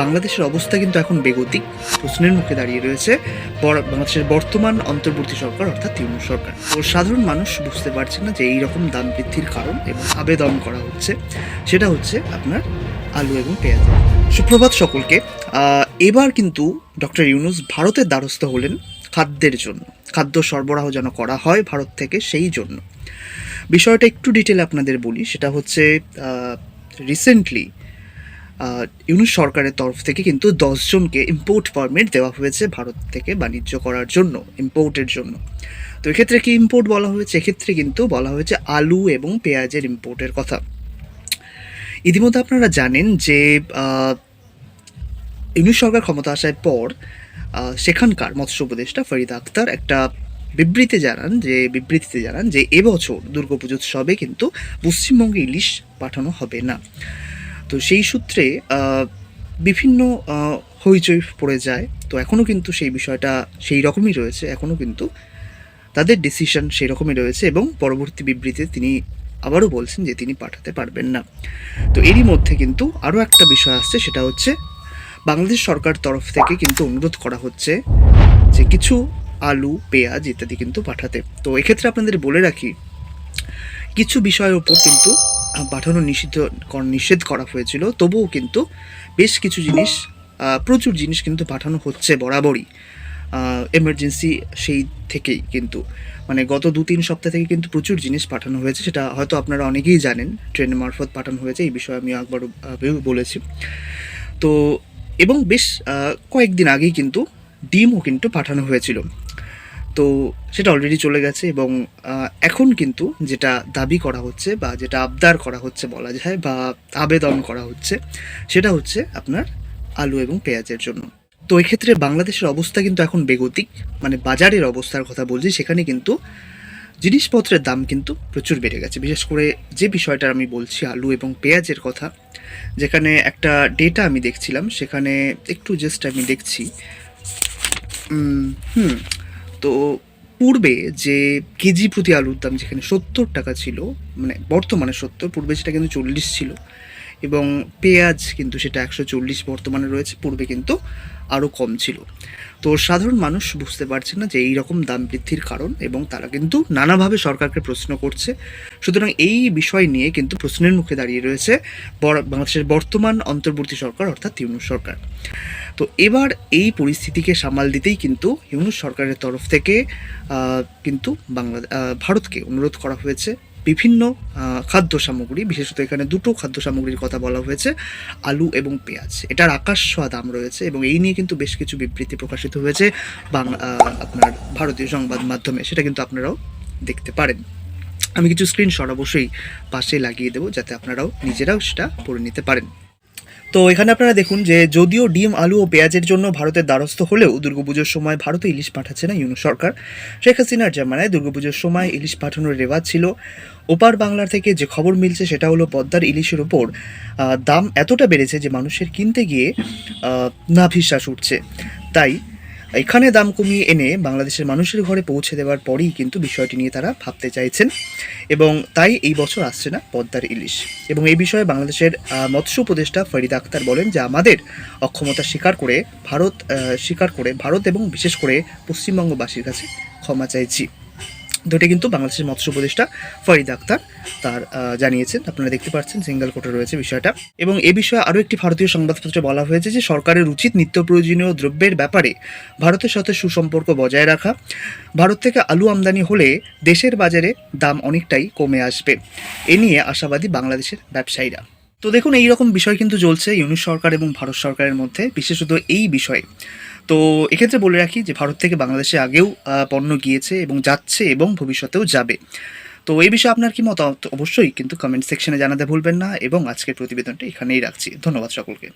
বাংলাদেশের অবস্থা কিন্তু এখন বেগতিক। প্রশ্নের মুখে দাঁড়িয়ে রয়েছে বাংলাদেশের বর্তমান অন্তর্বর্তী সরকার, অর্থাৎ তৃণমূল সরকার। তো সাধারণ মানুষ বুঝতে পারছে না যে এই রকম দাম বৃদ্ধির কারণ এবং আবেদন করা হচ্ছে। সেটা হচ্ছে আপনার আলু এবং পেঁয়াজ। সুপ্রভাত সকলকে এবার কিন্তু ডক্টর ইউনুস ভারতের দ্বারস্থ হলেন খাদ্যের জন্য। খাদ্য সরবরাহ যেন করা হয় ভারত থেকে সেই জন্য। বিষয়টা একটু ডিটেল আপনাদের বলি। সেটা হচ্ছে রিসেন্টলি ইউনুস সরকারের তরফ থেকে কিন্তু দশজনকে ইম্পোর্ট পারমিট দেওয়া হয়েছে ভারত থেকে বাণিজ্য করার জন্য ইম্পোর্টের জন্য। তো এক্ষেত্রে কি ইম্পোর্ট বলা হয়েছে? এক্ষেত্রে কিন্তু বলা হয়েছে আলু এবং পেঁয়াজের ইম্পোর্টের কথা। ইতিমধ্যে আপনারা জানেন যে আহ, ইউনুস সরকার ক্ষমতা আসার পর সেখানকার মৎস্য উপদেষ্টা ফরিদ আক্তার একটা বিবৃতি জানান যে বিবৃতিতে জানান যে এবছর দুর্গাপুজো উৎসবে কিন্তু পশ্চিমবঙ্গে ইলিশ পাঠানো হবে না। তো সেই সূত্রে বিভিন্ন হইচই পড়ে যায়। তো এখনও কিন্তু সেই বিষয়টা সেই রকমই রয়েছে এখনও কিন্তু তাদের ডিসিশন সেই রকমই রয়েছে এবং পরবর্তী বিবৃতিতে তিনি আবারও বলছেন যে তিনি পাঠাতে পারবেন না। তো এরই মধ্যে কিন্তু আরও একটা বিষয় আসছে, সেটা হচ্ছে বাংলাদেশ সরকার তরফ থেকে কিন্তু অনুরোধ করা হচ্ছে যে কিছু আলু, পেঁয়াজ ইত্যাদি কিন্তু পাঠাতে। তো এক্ষেত্রে আপনাদের বলে রাখি, কিছু বিষয়ের উপর কিন্তু পাঠানো নিষিদ্ধ নিষেধ করা হয়েছিল। তবুও কিন্তু বেশ কিছু জিনিস প্রচুর জিনিস কিন্তু পাঠানো হচ্ছে বরাবরই। এমার্জেন্সি সেই থেকেই কিন্তু। মানে গত দু তিন সপ্তাহ থেকে কিন্তু প্রচুর জিনিস পাঠানো হয়েছে, সেটা হয়তো আপনারা অনেকেই জানেন। ট্রেনের মারফত পাঠানো হয়েছে, এই বিষয়ে আমি একবারও বলেছি। তো, এবং বেশ কয়েকদিন আগেই কিন্তু ডিমও কিন্তু পাঠানো হয়েছিল। তো সেটা অলরেডি চলে গেছে এবং এখন কিন্তু যেটা দাবি করা হচ্ছে বা যেটা আবদার করা হচ্ছে বলা যায় বা আবেদন করা হচ্ছে, সেটা হচ্ছে আপনার আলু এবং পেঁয়াজের জন্য। তো এক্ষেত্রে বাংলাদেশের অবস্থা কিন্তু এখন বেগতিক মানে বাজারের অবস্থার কথা বলছি, সেখানে কিন্তু জিনিসপত্রের দাম কিন্তু প্রচুর বেড়ে গেছে। বিশেষ করে যে বিষয়টা আমি বলছি, আলু এবং পেঁয়াজের কথা, যেখানে একটা ডেটা আমি দেখছিলাম, সেখানে একটু জাস্ট আমি দেখছি হুম তো পূর্বে যে কেজি প্রতি আলুর দাম যেখানে সত্তর টাকা ছিল মানে বর্তমানে সত্তর, পূর্বে সেটা কিন্তু চল্লিশ ছিল। এবং পেঁয়াজ কিন্তু সেটা একশো চল্লিশ বর্তমানে রয়েছে, পূর্বে কিন্তু আরও কম ছিল। তো সাধারণ মানুষ বুঝতে পারছে না যে এই রকম দাম বৃদ্ধির কারণ এবং তারা কিন্তু নানাভাবে সরকারকে প্রশ্ন করছে। সুতরাং এই বিষয় নিয়ে কিন্তু প্রশ্নের মুখে দাঁড়িয়ে রয়েছে বাংলাদেশের বর্তমান অন্তর্বর্তী সরকার, অর্থাৎ ইউনুস সরকার। তো এবার এই পরিস্থিতিকে সামাল দিতেই কিন্তু ইউনুস সরকারের তরফ থেকে কিন্তু বাংলা ভারতকে অনুরোধ করা হয়েছে। বিভিন্ন খাদ্য সামগ্রী, বিশেষত এখানে দুটো খাদ্য সামগ্রীর কথা বলা হয়েছে, আলু এবং পেঁয়াজ। এটার আকাশ ছোঁয়া দাম রয়েছে এবং এই নিয়ে কিন্তু বেশ কিছু বিবৃতি প্রকাশিত হয়েছে আপনার ভারতীয় সংবাদ মাধ্যমে। সেটা কিন্তু আপনারাও দেখতে পারেন। আমি কিছু স্ক্রিনশট অবশ্যই পাশে লাগিয়ে দেবো যাতে আপনারাও নিজেরাও সেটা পড়ে নিতে পারেন। তো এখানে আপনারা দেখুন যে যদিও ডিম, আলু ও পেঁয়াজের জন্য ভারতের দ্বারস্থ হলেও দুর্গাপুজোর সময় ভারতে ইলিশ পাঠাচ্ছে না ইউনু সরকার। শেখ হাসিনার জামানায় দুর্গাপুজোর সময় ইলিশ পাঠানোর রেওয়াজ ছিল। ওপার বাংলার থেকে যে খবর মিলছে সেটা হলো পদ্মার ইলিশের ওপর দাম এতটা বেড়েছে যে মানুষের কিনতে গিয়ে নাভিশ্বাস উঠছে। তাই এখানে দাম কমিয়ে এনে বাংলাদেশের মানুষের ঘরে পৌঁছে দেওয়ার পরেই কিন্তু বিষয়টি নিয়ে তারা ভাবতে চাইছেন। এবং তাই এই বছর আসছে না পদ্মার ইলিশ। এবং এই বিষয়ে বাংলাদেশের মৎস্য উপদেষ্টা ফরিদ আক্তার বলেন যে আমাদের অক্ষমতা স্বীকার করে ভারত স্বীকার করে ভারত এবং বিশেষ করে পশ্চিমবঙ্গবাসীর কাছে ক্ষমা চাইছি। এটা কিন্তু বাংলাদেশের মৎস্য উপদেষ্টা ফরিদ আক্তার তার জানিয়েছেন। আপনারা দেখতে পাচ্ছেন সিঙ্গেল কোটে রয়েছে বিষয়টা। এবং এ বিষয়ে আরও একটি ভারতীয় সংবাদপত্রে বলা হয়েছে যে, সরকারের উচিত নিত্য প্রয়োজনীয় দ্রব্যের ব্যাপারে ভারতের সাথে সুসম্পর্ক বজায় রাখা। ভারত থেকে আলু আমদানি হলে দেশের বাজারে দাম অনেকটাই কমে আসবে। এ নিয়ে আশাবাদী বাংলাদেশের ব্যবসায়ীরা। তো দেখুন, এই রকম বিষয় কিন্তু চলছে ইউনিট সরকার এবং ভারত সরকারের মধ্যে। বিশেষত এই বিষয়ে তো এক্ষেত্রে বলে রাখি যে ভারত থেকে বাংলাদেশে আগেও পণ্য গিয়েছে এবং যাচ্ছে এবং ভবিষ্যতেও যাবে। তো এই বিষয়ে আপনার কি মতামত? অবশ্যই কিন্তু কমেন্ট সেকশনে জানাতে ভুলবেন না এবং আজকের প্রতিবেদনটি এখানেই রাখছি। ধন্যবাদ সকলকে।